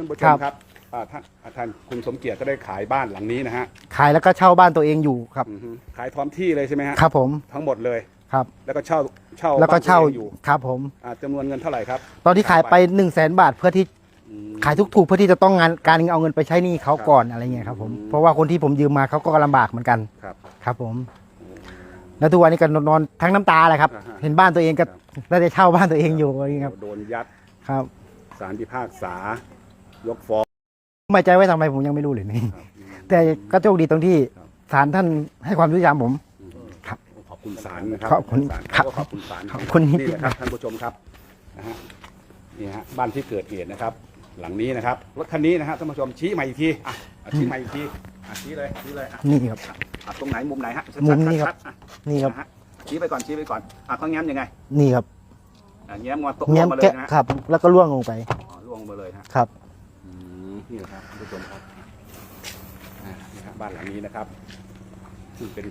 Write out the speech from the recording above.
ท่านผู้ชครัมบครับอ่าท่านอ่าท่านคุณสมเกียรติก็ได้ขายบ้านหลังนี้นะฮะขายแล้วก็เช่าบ้านตัวเองอยู่ครับ อือฮึขายพร้อมที่เลยใช่ไหมฮะครับผมทั้งหมดเลย ครับ แล้วก็เช่าเช่าแล้วก็เช่าบ้นตัวองอยู่ครับผม อ่าจำนวนเงินเท่าไหร่ครับตอนที่ขายไป1นึ่งแสนบาทเพื่อที่อืม ขายทุกถูกๆเพื่อที่จะต้องงานการเอาเงินไปใช้หนี้เขาก่อนอะไรเงี้ยครับผมอืม เพราะว่าคนที่ผมยืมมาเขาก็ลำบากเหมือนกันครับ ครับผม แล้วทุกวันนี้ก็นอนทั้งน้ำตาแหละครับ อ่าฮะ เห็นบ้านตัวเองก็ได้แต่เช่าบ้านตัวเองอยู่อะไรเงี้ยครับโดนยัดครับ สารพิพากษา ยกฟ้องไม่ใจไว้ทำไมผมยังไม่รู้เลยนี่ครับอืมแต่ก็โชคดีตรงที่ครับศาลท่านให้ความยุติธรรมผม ครับ ขอบคุณศาลนะครับขอบคุณศาลครับก็ขอบคุณศาลขอบคุณนี่แหละครับท่านผู้ชมครับนะฮะนี่ฮะบ้านที่เกิดเหตุนะครับ หลังนี้นะครับรถคันนี้นะฮะท่านผู้ชมชี้ใหม่อีกทีอะอะชี้ใหม่อีกทีอะชี้เลยชี้เลยอะนี่ครับอะตรงไหนมุมไหนฮะชัดๆมุมนี้ครับชัดๆอะนี่ครับนะฮะชี้ไปก่อนชี้ไปก่อนอะเขาแง้มยังไง นี่ครับอะแง้มงอนตกลเงี้ยงมาเลยแกะนะฮะครับ แล้วก็ล่วงลงไปอ๋อล่วงมาเลยฮะครับอื นี่แหละครับท่านผู้ชมครับอ่านี่ครับบ้านหลังนี้นะครับซึ่งเป็น